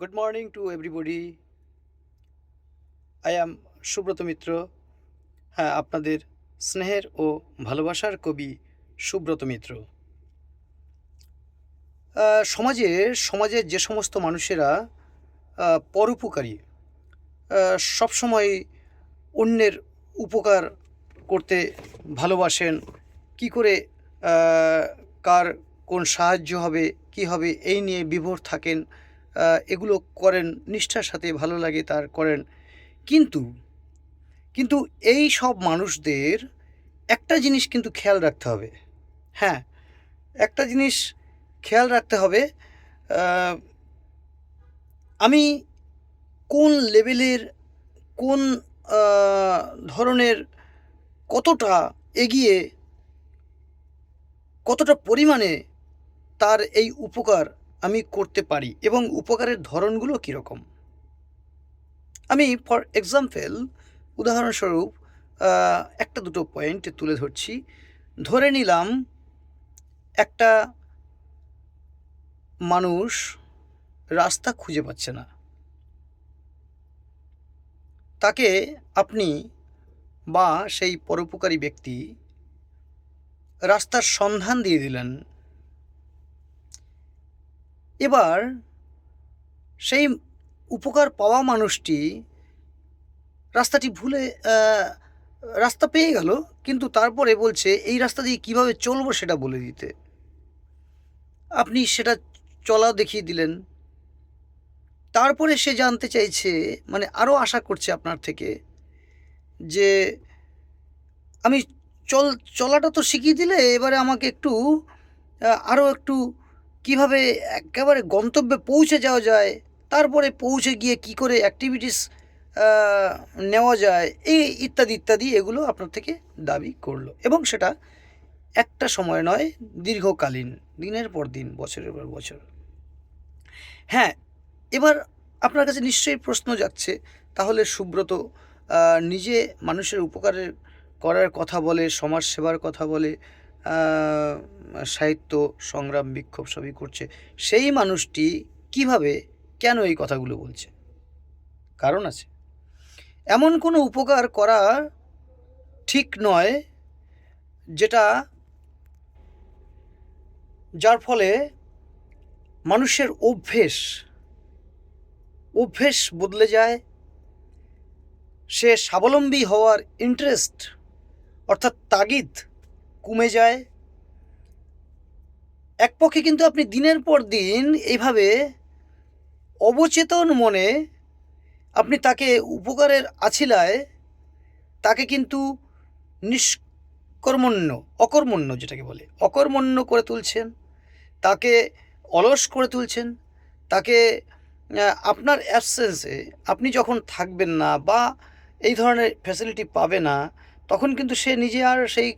Good morning to everybody. I am Subrata Mitra হ্যাঁ আপনাদের স্নেহের ও ভালোবাসার কবি সুব্রত মিত্র সমাজে, সমাজের যে সমস্ত মানুষেরা পরোপকারী সবসময় অন্যের উপকার করতে ভালোবাসেন। কি করে কার কোন সাহায্য হবে, কি হবে, এই নিয়ে বিভোর থাকেন। এগুলো করেন, নিষ্ঠার সাথে ভালো লাগে তার করেন। কিন্তু কিন্তু এই সব মানুষদের একটা জিনিস কিন্তু খেয়াল রাখতে হবে। হ্যাঁ একটা জিনিস খেয়াল রাখতে হবে আমি কোন লেভেলের, কোন ধরনের কতটা এগিয়ে, কতটা পরিমাণে তার এই উপকার আমি করতে পারি এবং উপকারের ধরনগুলো কীরকম? আমি ফর এক্সাম্পল উদাহরণস্বরূপ একটা দুটো পয়েন্ট তুলে ধরছি। ধরে নিলাম একটা মানুষ রাস্তা খুঁজে পাচ্ছে না। তাকে আপনি বা সেই পরোপকারী ব্যক্তি রাস্তার সন্ধান দিয়ে দিলেন। এবার সেই উপকার পাওয়া মানুষটি রাস্তাটি ভুলে রাস্তা পেয়ে গেল, কিন্তু তারপরে বলছে, এই রাস্তা দিয়ে কীভাবে চলবো সেটা বলে দিতে। আপনি সেটা চলা দেখিয়ে দিলেন। তারপরে সে জানতে চাইছে মানে আরও আশা করছে আপনার থেকে, যে আমি চল, চলাটা তো শিখিয়ে দিলে, এবারে আমাকে একটু আরও একটু কীভাবে একেবারে গন্তব্যে পৌঁছে যাওয়া যায়, তারপরে পৌঁছে গিয়ে কি করে অ্যাক্টিভিটিস নেওয়া যায়, এই ইত্যাদি ইত্যাদি এগুলো আপনার থেকে দাবি করল। এবং সেটা একটা সময় নয়, দীর্ঘকালীন, দিনের পর দিন, বছরের পর বছর। হ্যাঁ এবার আপনার কাছে নিশ্চয়ই প্রশ্ন যাচ্ছে, তাহলে সুব্রত নিজে মানুষের উপকারের করার কথা বলে সমাজ সেবার কথা বলে সাহিত্য, সংগ্রাম, বিক্ষোভ সবই করছে। সেই মানুষটি কীভাবে কেন এই কথাগুলো বলছে? কারণ আছে। এমন কোনো উপকার করা ঠিক নয় যেটা যার ফলে মানুষের অভ্যেস অভ্যেস বদলে যায়। সে স্বাবলম্বী হওয়ার ইন্টারেস্ট অর্থাৎ তাগিদ কমে যায়। এক পক্ষে কিন্তু আপনি দিনের পর দিন এইভাবে অবচেতন মনে আপনি তাকে উপকারের আছিলায়, তাকে কিন্তু নিষ্কর্মণ্য, অকর্মণ্য যেটাকে বলে, অকর্মণ্য করে তুলছেন, তাকে অলস করে তুলছেন, তাকে আপনার অ্যাবসেন্সে আপনি যখন থাকবেন না বা এই ধরনের ফ্যাসিলিটি পাবে না তখন কিন্তু সে নিজে আর সেই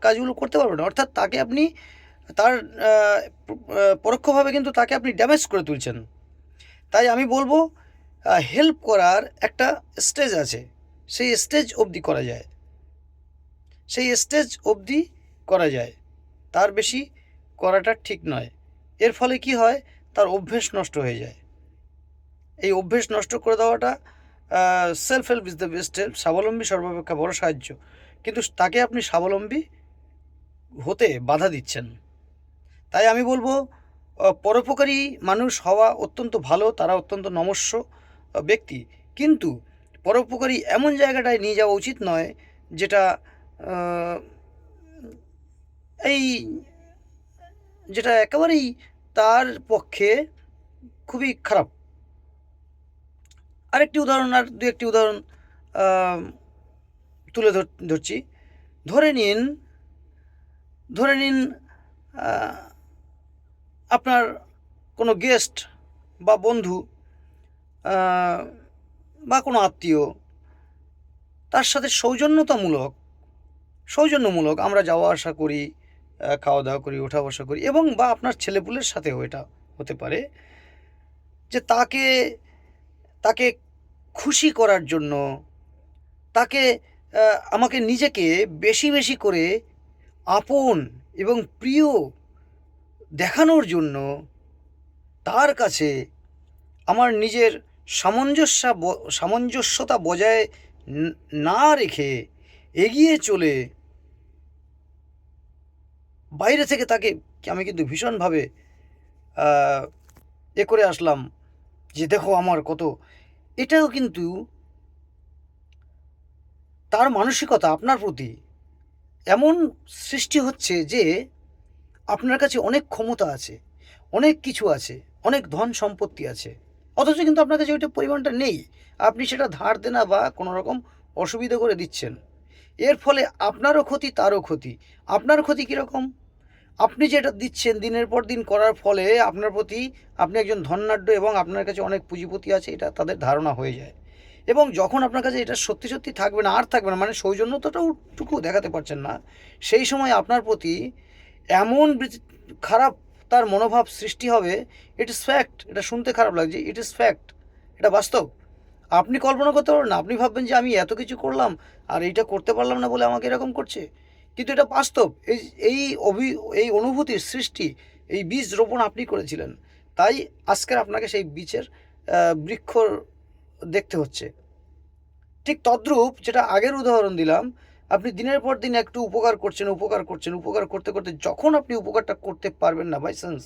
কাজগুলো করতে পারবে না। অর্থাৎ তাকে আপনি, তার পরোক্ষভাবে কিন্তু তাকে আপনি ড্যামেজ করে তুলছেন। তাই আমি বলব হেল্প করার একটা স্টেজ আছে। সেই স্টেজ অবধি করা যায়। সেই স্টেজ অবধি করা যায়। তার বেশি করাটা ঠিক নয়। এর ফলে কি হয়? তার অভ্যেস নষ্ট হয়ে যায়। এই অভ্যেস নষ্ট করে দেওয়াটা self help is the best help স্বাবলম্বী সর্বাপেক্ষা বড় সাহায্য। কিন্তু তাকে আপনি স্বাবলম্বী হতে বাধা দিচ্ছেন। তাই আমি বলব পরোপকারী মানুষ হওয়া অত্যন্ত ভালো, তারা অত্যন্ত নমস্য ব্যক্তি। কিন্তু পরোপকারী এমন জায়গাটায় নিয়ে যাওয়া উচিত নয়, যেটা এই, যেটা একেবারেই তার পক্ষে খুবই খারাপ। আরেকটি উদাহরণ আর দু একটি উদাহরণ তুলে ধরছি। ধরে নিন ধরে নিন আপনার কোনো গেস্ট বা বন্ধু বা কোনো আত্মীয়, তার সাথে সৌজন্যতামূলক, সৌজন্যমূলক আমরা যাওয়া আসা করি খাওয়া দাওয়া করি ওঠা বসা করি এবং বা আপনার ছেলেপুলের সাথেও এটা হতে পারে যে তাকে তাকে খুশি করার জন্য তাকে আমাকে নিজেকে বেশি বেশি করে আপন এবং প্রিয় দেখানোর জন্য তার কাছে আমার নিজের সামঞ্জস্য সামঞ্জস্যতা বজায় না রেখে এগিয়ে চলে বাইরে থেকে তাকে আমি কিন্তু ভীষণভাবে এ করে আসলাম যে দেখো আমার কত এটাও কিন্তু তার মানসিকতা আপনার প্রতি এমন সৃষ্টি হচ্ছে যে আপনার কাছে অনেক ক্ষমতা আছে, অনেক কিছু আছে, অনেক ধন সম্পত্তি আছে। অথচ কিন্তু আপনার কাছে ওইটা পরিমাণটা নেই। আপনি সেটা ধার দেনা বা কোনো রকম অসুবিধা করে দিচ্ছেন। এর ফলে আপনারও ক্ষতি, তারও ক্ষতি। আপনার ক্ষতি কীরকম? আপনি যেটা দিচ্ছেন দিনের পর দিন করার ফলে আপনার প্রতি আপনি একজন ধনাঢ্য এবং আপনার কাছে অনেক পুঁজিপতি আছে, এটা তাদের ধারণা হয়ে যায়। এবং যখন আপনার কাছে এটা সত্যি সত্যি থাকবে না, আর থাকবে না মানে সৌজন্যতাটাও টুকু দেখাতে পারছেন না, সেই সময় আপনার প্রতি এমন খারাপ তার মনোভাব সৃষ্টি হবে ইট ইস ফ্যাক্ট এটা শুনতে খারাপ লাগছে ইট ইস ফ্যাক্ট এটা বাস্তব। আপনি কল্পনা করতে পারবেন না, আপনি ভাববেন যে আমি এত কিছু করলাম, আর এইটা করতে পারলাম না বলে আমাকে এরকম করছে। কিন্তু এটা বাস্তব। এই এই অভি, এই অনুভূতির সৃষ্টি, এই বীজ রোপণ আপনি করেছিলেন। তাই আজকের আপনাকে সেই বীজের বৃক্ষ দেখতে হচ্ছে। ঠিক তদ্রূপ যেটা আগের উদাহরণ দিলাম, আপনি দিনের পর দিন একটু উপকার করছেন উপকার করছেন, উপকার করতে করতে যখন আপনি উপকারটা করতে পারবেন না বাই চান্স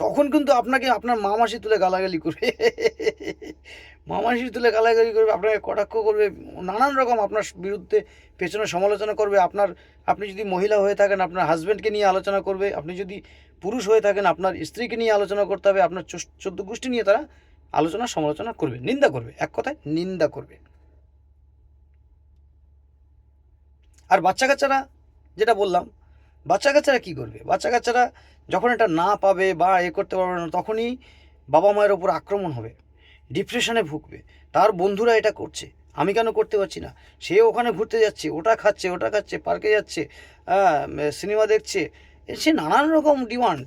তখন কিন্তু আপনাকে আপনার মামাসি তুলে গালাগালি করবে। মামাসি তুলে গালাগালি করবে, আপনাকে কটাক্ষ করবে, নানান রকম আপনার বিরুদ্ধে পেছনে সমালোচনা করবে। আপনার, আপনি যদি মহিলা হয়ে থাকেন, আপনার হাজব্যান্ডকে নিয়ে আলোচনা করবে। আপনি যদি পুরুষ হয়ে থাকেন, আপনার স্ত্রীকে নিয়ে আলোচনা করতে হবে। আপনার চোদ্দ গোষ্ঠী নিয়ে তারা আলোচনা, সমালোচনা করবে, নিন্দা করবে, এক কথায় নিন্দা করবে। আর বাচ্চা কাচ্চারা যেটা বললাম, বাচ্চা কাচ্চারা কী করবে? বাচ্চা কাচ্চারা যখন এটা না পাবে বা এ করতে পারবে না, তখনই বাবা মায়ের ওপর আক্রমণ হবে ডিপ্রেশনে ভুগবে। তার বন্ধুরা এটা করছে, আমি কেন করতে পারছি না? সে ওখানে ঘুরতে যাচ্ছে, ওটা খাচ্ছে ওটা খাচ্ছে, পার্কে যাচ্ছে সিনেমা দেখছে সে নানান রকম ডিমান্ড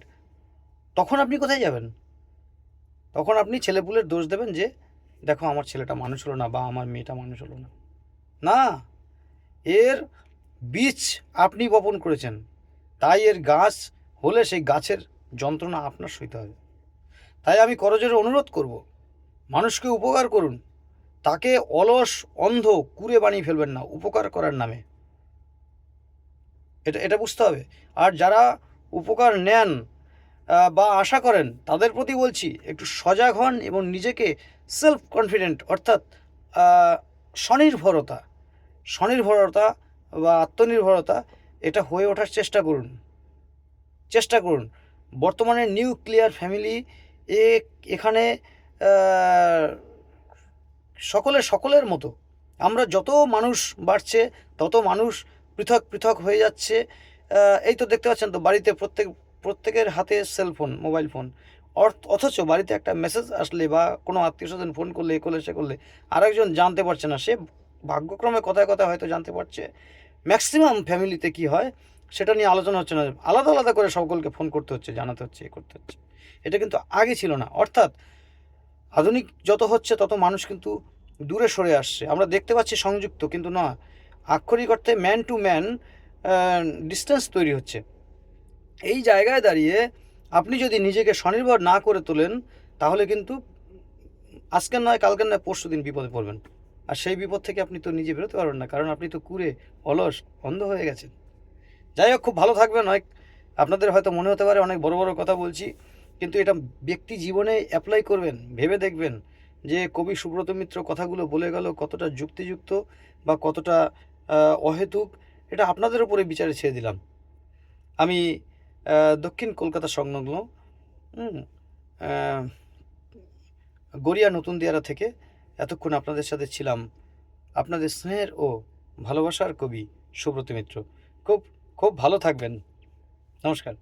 তখন আপনি কোথায় যাবেন? তখন আপনি ছেলেপুলের দোষ দেবেন যে, দেখো আমার ছেলেটা মানুষ হলো না বা আমার মেয়েটা মানুষ হলো না। না, এর বীজ আপনি বপন করেছেন, তাই এর গাছ হলে সেই গাছের যন্ত্রণা আপনার সইতে হবে। তাই আমি করজোরে অনুরোধ করব, মানুষকে উপকার করুন। তাকে অলস, অন্ধ, কুড়ে বানিয়ে ফেলবেন না, উপকার করার নামে। এটা এটা বুঝতে হবে। আর যারা উপকার নেন বা আশা করেন, তাদের প্রতি বলছি, একটু সজাগ হন এবং নিজেকে সেলফ কনফিডেন্ট অর্থাৎ স্বনির্ভরতা স্বনির্ভরতা বা আত্মনির্ভরতা, এটা হয়ে ওঠার চেষ্টা করুন। চেষ্টা করুন। বর্তমানে নিউক্লিয়ার ফ্যামিলি এ এখানে সকলে সকলের মতো। আমরা যত মানুষ বাড়ছে, তত মানুষ পৃথক পৃথক হয়ে যাচ্ছে। এই তো দেখতে পাচ্ছেন তো বাড়িতে প্রত্যেক, প্রত্যেকের হাতে সেলফোন মোবাইল ফোন অথচ বাড়িতে একটা মেসেজ আসলে বা কোনো আত্মীয় স্বজন ফোন করলে, এ করলে, সে করলে, আরেকজন জানতে পারছে না। সে ভাগ্যক্রমে কথায় কথায় হয়তো জানতে পারছে। ম্যাক্সিমাম ফ্যামিলিতে কি হয়? সেটা নিয়ে আলোচনা হচ্ছে না। আলাদা আলাদা করে সকলকে ফোন করতে হচ্ছে, জানাতে হচ্ছে, এ করতে হচ্ছে। এটা কিন্তু আগে ছিল না। অর্থাৎ আধুনিক যত হচ্ছে তত মানুষ কিন্তু দূরে সরে আসছে। আমরা দেখতে পাচ্ছি সংযুক্ত, কিন্তু না, আক্ষরিক অর্থে ম্যান টু ম্যান ডিস্টেন্স তৈরি হচ্ছে। এই জায়গায় দাঁড়িয়ে আপনি যদি নিজেকে স্বনির্ভর না করে তোলেন, তাহলে কিন্তু আজকের নয়, কালকের নয়, পরশু দিন বিপদে পড়বেন। আর সেই বিপদ থেকে আপনি তো নিজে বেরোতে পারবেন না, কারণ আপনি তো কুড়ে, অলস, অন্ধ হয়ে গেছেন। যাই হোক, খুব ভালো থাকবেন। অনেক আপনাদের হয়তো মনে হতে পারে অনেক বড় বড় কথা বলছি, কিন্তু এটা ব্যক্তি জীবনে অ্যাপ্লাই করবেন, ভেবে দেখবেন যে কবি সুব্রত মিত্র কথাগুলো বলে গেল, কতটা যুক্তিযুক্ত বা কতটা অহেতুক, এটা আপনাদের উপরে বিচারে ছেড়ে দিলাম। আমি দক্ষিণ কলকাতা সংলগ্ন গড়িয়া নতুন দিয়ারা থেকে এতক্ষণ আপনাদের সাথে ছিলাম, আপনাদের স্নেহের ও ভালোবাসার কবি সুব্রত মিত্র। খুব খুব ভালো থাকবেন। নমস্কার।